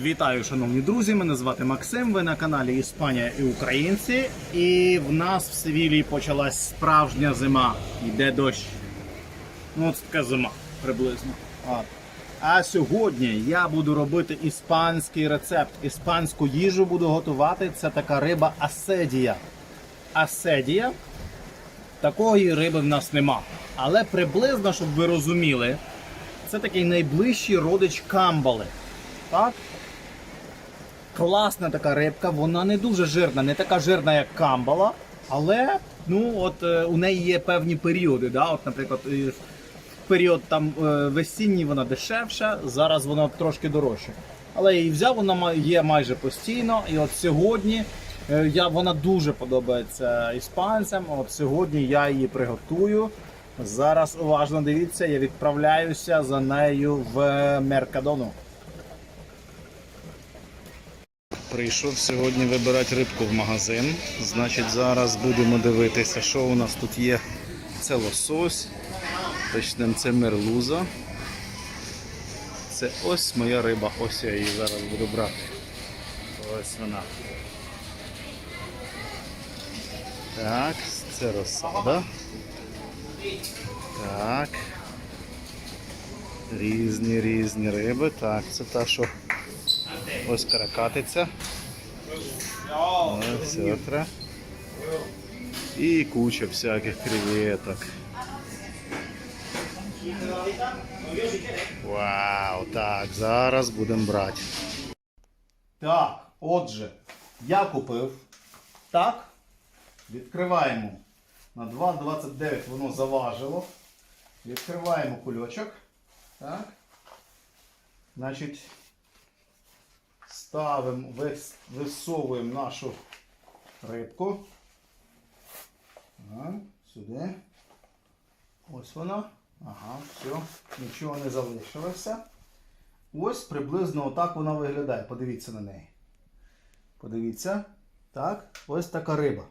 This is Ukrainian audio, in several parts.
Вітаю, шановні друзі! Мене звати Максим. Ви на каналі Іспанія і Українці. І в нас в Севілії почалась справжня зима. Йде дощ. Ну, от така зима приблизно. От. А сьогодні я буду робити іспанський рецепт. Іспанську їжу буду готувати. Це така риба аседія. Аседія. Такої риби в нас нема. Але приблизно, щоб ви розуміли, це такий найближчий родич камбали. Так? Класна така рибка, вона не дуже жирна, не така жирна, як камбала, але ну, от, е, у неї є певні періоди. Да? От, наприклад, період там, е, весінній вона дешевша, зараз вона трошки дорожча. Але її взяв, вона є майже постійно. І от сьогодні е, я, вона дуже подобається іспанцям. От сьогодні я її приготую. Зараз уважно дивіться, я відправляюся за нею в Меркадону. Прийшов сьогодні вибирати рибку в магазин. Значить, зараз будемо дивитися, що у нас тут є. Це лосось. Почнемо це мерлуза. Це ось моя риба, ось я її зараз буду брати. Ось вона. Так, це розсада. Так. Різні різні риби. Так, це та, що ось каракатиця. Ось отра. І куча всяких креветок. Вау, так, зараз будемо брати. Так, отже, я купив. Так. Відкриваємо. На 2,29 воно заважило. Відкриваємо кульочок. Так. Значить, ставимо, висовуємо нашу рибку. Сюди. Ось вона. Ага, все, нічого не залишилося. Ось приблизно отак вона виглядає. Подивіться на неї. Подивіться. Так, ось така риба.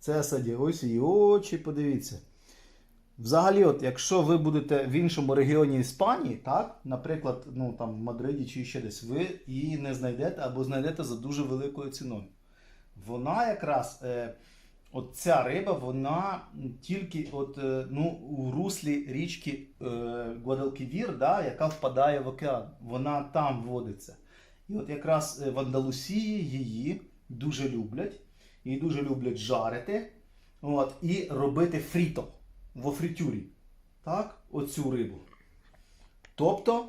Це саді, ось її очі, подивіться. Взагалі, от, якщо ви будете в іншому регіоні Іспанії, так, наприклад, ну, там, в Мадриді чи ще десь, ви її не знайдете або знайдете за дуже великою ціною. Вона якраз, е, от ця риба, вона тільки от, е, ну, у руслі річки е, Гвадалківір, да, яка впадає в океан. Вона там водиться. І от якраз е, в Андалусії її дуже люблять. Її дуже люблять жарити от, і робити фріто во фритюрі. Так, оцю рибу. Тобто,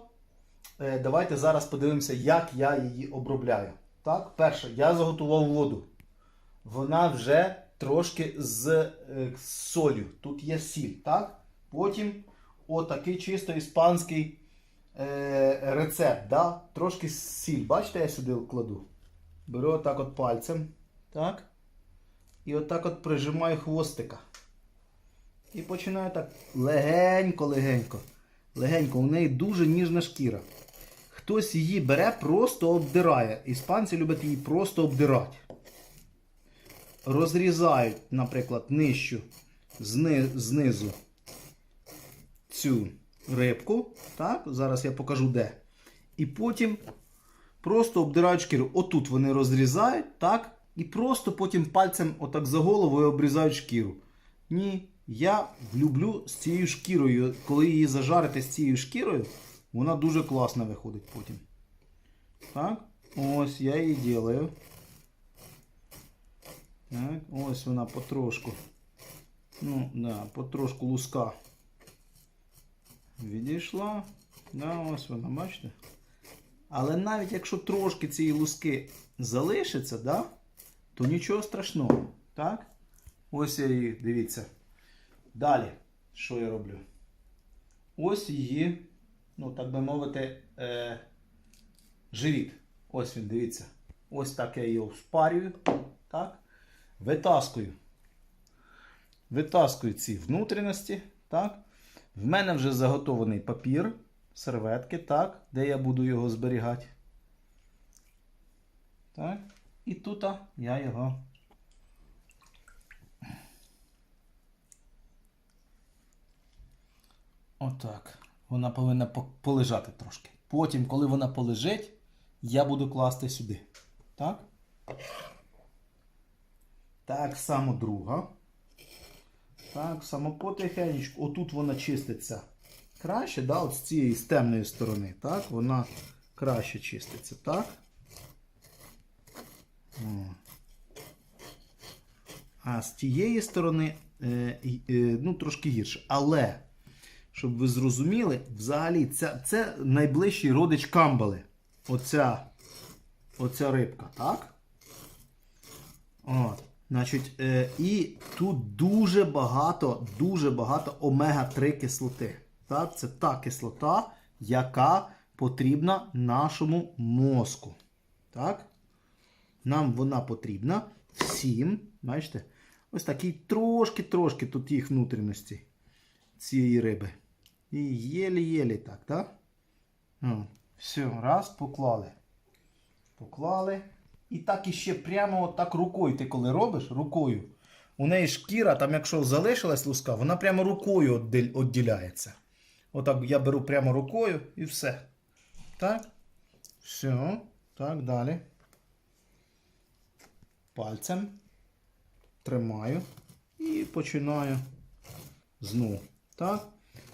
е, давайте зараз подивимося, як я її обробляю. Так, перше, я заготував воду. Вона вже трошки з е, солью. Тут є сіль. Так? Потім отакий чисто іспанський е, рецепт. Да? Трошки сіль. Бачите, я сюди кладу. Беру отак от пальцем. Так? І отак от прижимаю хвостика. І починаю так легенько-легенько. Легенько, у неї дуже ніжна шкіра. Хтось її бере, просто обдирає. Іспанці люблять її просто обдирати. Розрізають, наприклад, нижчу зни, знизу цю рибку. Так, зараз я покажу де. І потім просто обдирають шкіру. Отут вони розрізають, так? І просто потім пальцем отак за головою обрізають шкіру. Ні, я люблю з цією шкірою. Коли її зажарити з цією шкірою, вона дуже класно виходить потім. Так, ось я її ділаю. Так, ось вона потрошку. Ну, да, потрошку луска відійшла. Да, ось вона, бачите? Але навіть якщо трошки цієї луски залишиться, да, то нічого страшного. Так? Ось я її, дивіться. Далі, що я роблю? Ось її, ну, так би мовити, е, живіт. Ось він, дивіться. Ось так я його вспарюю. Так? Витаскую. Витаскую ці внутрішності. Так? В мене вже заготований папір, серветки, так, де я буду його зберігати. Так. І тут я його. Отак. Вона повинна полежати трошки. Потім, коли вона полежить, я буду класти сюди. Так? Так само друга. Так само потихенечку. Отут вона чиститься краще, да? От з цієї з темної сторони. Так? Вона краще чиститься, так? О. А з тієї сторони е, е, ну, трошки гірше. Але, щоб ви зрозуміли, взагалі це, це найближчий родич камбали. Оця, оця рибка, так? От. Значить, е, і тут дуже багато, дуже багато омега-3 кислоти. Так? Це та кислота, яка потрібна нашому мозку. Так? Нам вона потрібна всім. Бачите? Ось такий трошки-трошки тут їх внутрішності цієї риби. І єлі-єлі так, так? О, все, раз, поклали. Поклали. І так іще прямо от рукою. Ти коли робиш рукою, у неї шкіра, там якщо залишилась луска, вона прямо рукою відділ- відділяється. Отак я беру прямо рукою і все. Так. Все. Так, далі. Пальцем. Тримаю. І починаю знову. Так?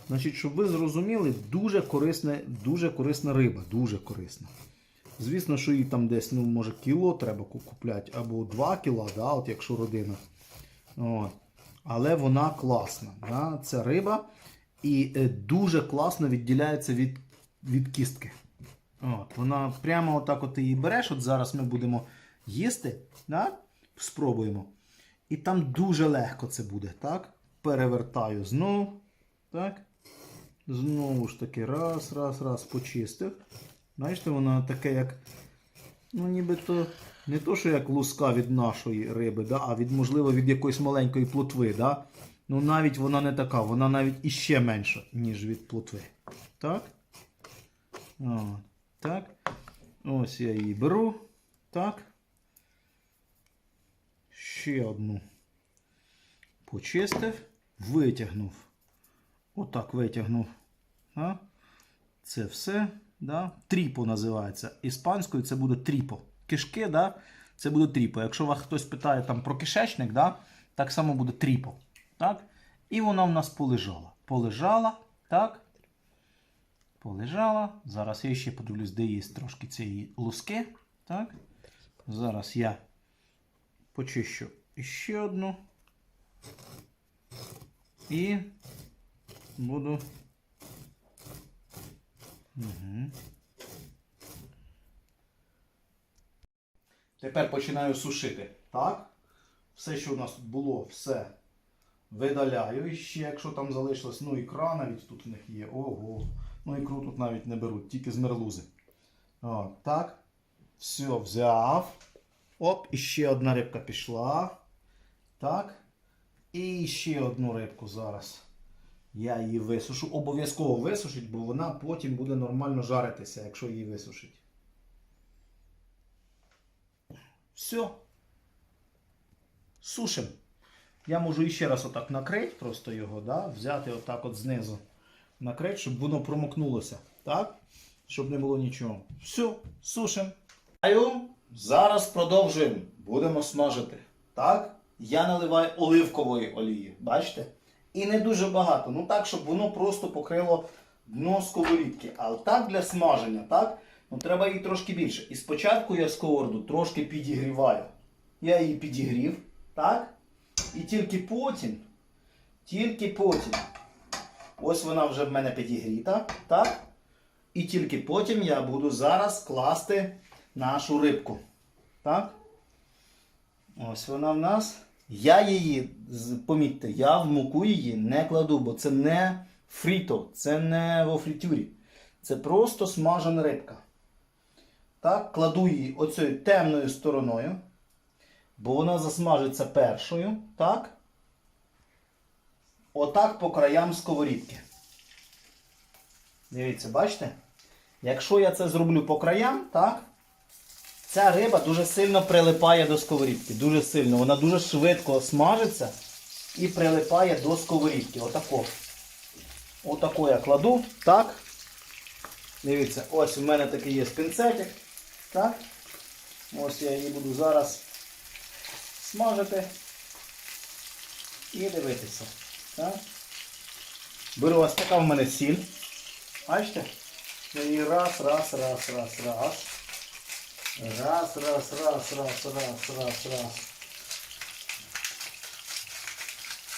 Значить, щоб ви зрозуміли, дуже корисна, дуже корисна риба. Дуже корисна. Звісно, що її там десь, ну, може, кіло треба купляти, або 2 кіла, да, от якщо родина. От. Але вона класна. Да? Це риба і е, дуже класно відділяється від, від кістки. От. Вона прямо отак от її береш. От зараз ми будемо їсти. Да? Спробуємо. І там дуже легко це буде. Так? Перевертаю знову. Так? Знову ж таки, раз, раз, раз, почистив. Бачите, вона таке, як. Ну, нібито не то, що як луска від нашої риби, да, а від, можливо, від якоїсь маленької плотви. Да? Ну навіть вона не така, вона навіть іще менша, ніж від плотви. Так? О, так. Ось я її беру. Так. Ще одну. Почистив, витягнув. Отак витягнув. А? Це все. Да? Тріпо називається. Іспанською це буде тріпо. Кишки, да? це буде тріпо. Якщо вас хтось питає там про кишечник, да? так само буде тріпо. Так? І вона в нас полежала. Полежала, так? Полежала. Зараз я ще подивлюсь, де є трошки цієї луски. Так? Зараз я почищу ще одну. І буду. Угу. Тепер починаю сушити. Так? Все, що у нас тут було, все видаляю. Ще, якщо там залишилось, ну ікра навіть тут в них є. Ого. Ну ікру тут навіть не беруть, тільки з мерлузи. О, так. Все, взяв. Оп, і ще одна рибка пішла. Так. І ще одну рибку зараз. Я її висушу. Обов'язково висушить, бо вона потім буде нормально жаритися, якщо її висушить. Все. Сушим. Я можу іще раз отак накрити просто його, да? взяти отак от знизу. Накрити, щоб воно промокнулося. Так? Щоб не було нічого. Все, сушим. Зараз продовжуємо. Будемо смажити. Так? Я наливаю оливкової олії. Бачите? І не дуже багато. Ну так, щоб воно просто покрило дно сковорідки. А так для смаження, так? Ну треба її трошки більше. І спочатку я сковороду трошки підігріваю. Я її підігрів, так? І тільки потім, тільки потім. Ось вона вже в мене підігріта, так? І тільки потім я буду зараз класти нашу рибку. Так? Ось вона в нас. Я її, помітьте, я в муку її не кладу, бо це не фріто, це не во фритюрі. Це просто смажена рибка. Так, кладу її оцею темною стороною, бо вона засмажиться першою. Так? Отак по краям сковорідки. Дивіться, бачите? Якщо я це зроблю по краям, так? Ця риба дуже сильно прилипає до сковорідки. Дуже сильно. Вона дуже швидко смажиться і прилипає до сковорідки. Отако. Отако я кладу. Так. Дивіться, ось у мене такий є пінцетик. Так? Ось я її буду зараз смажити і дивитися. Так? Беру ось така в мене сіль. Бачите? Я її раз, раз, раз, раз, раз. Раз, раз, раз, раз, раз, раз, раз.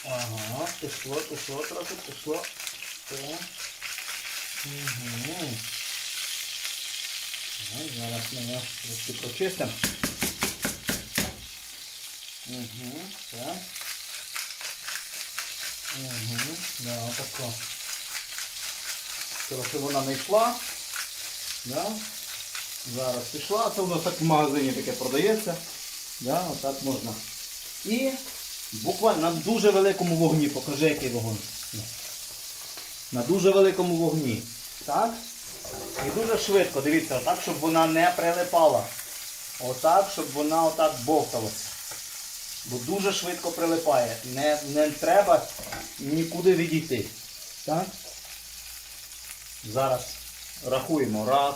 Ага, пішло, пішло, трохи пішло. Угу. Ось Зараз ми його трошки прочистимо. Угу, так. Угу, да, тако. Трохи вона не йшла. Да? Зараз пішла, це нас так в магазині таке продається. Да, отак можна. І буквально на дуже великому вогні, покажи який вогонь. На дуже великому вогні. Так? І дуже швидко, дивіться, отак, щоб вона не прилипала. Отак, щоб вона отак бовталася. Бо дуже швидко прилипає. Не, не треба нікуди відійти. Так? Зараз рахуємо. Раз,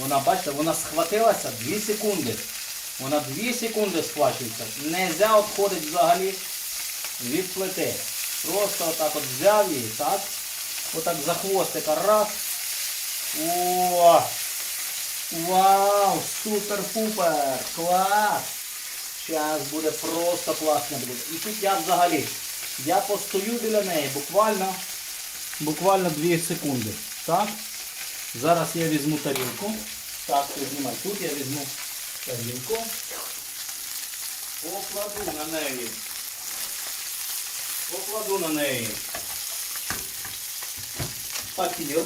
Вона, бачите, вона схватилася 2 секунди. Вона 2 секунди схвачується. Нельзя обходить взагалі від плити. Просто отак от взяв її, так? Отак за хвостика раз. О! Вау! Супер-пупер! Клас! Зараз буде просто класно буде. І тут я взагалі. Я постою біля неї буквально буквально 2 секунди. Так? Зараз я візьму тарілку. Так, знімай. Тут я візьму тарілку. Покладу на неї. Покладу на неї. Папір.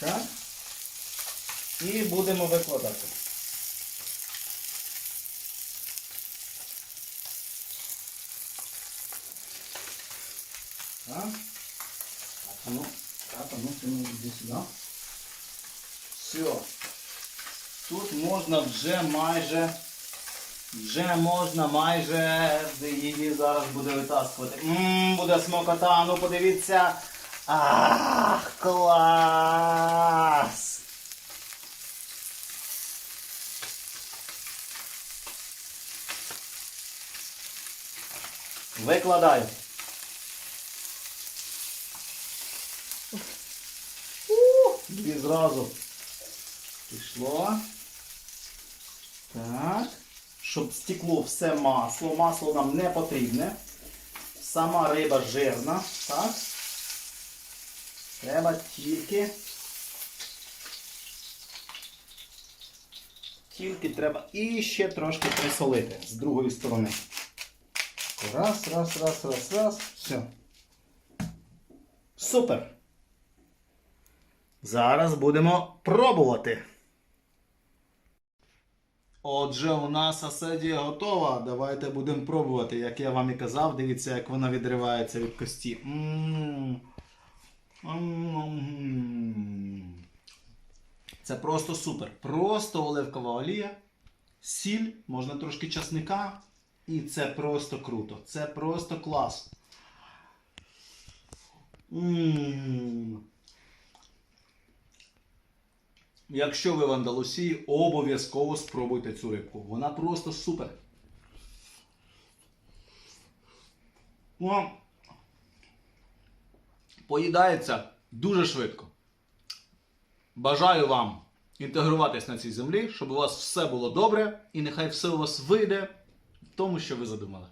Так? І будемо викладати. Так. Ну, так, ну, іди сюди. Все. Тут можна вже майже, вже можна майже її зараз буде витаскувати. Ммм, буде смокота, ну подивіться. Ах, клас! Викладаю. Зразу. Пішло. Так. Щоб стекло все масло. Масло нам не потрібне. Сама риба жирна. Так. Треба тільки. Тільки треба і ще трошки присолити з другої сторони. Раз, раз, раз, раз, раз. Все. Супер. Зараз будемо пробувати. Отже, у нас аседія готова. Давайте будемо пробувати. Як я вам і казав, дивіться, як вона відривається від кості. М. М. Це просто супер. Просто оливкова олія, сіль, можна трошки часника. І це просто круто. Це просто клас. М. Якщо ви в Андалусії, обов'язково спробуйте цю рибку. Вона просто супер. Ну, поїдається дуже швидко. Бажаю вам інтегруватись на цій землі, щоб у вас все було добре і нехай все у вас вийде в тому, що ви задумали.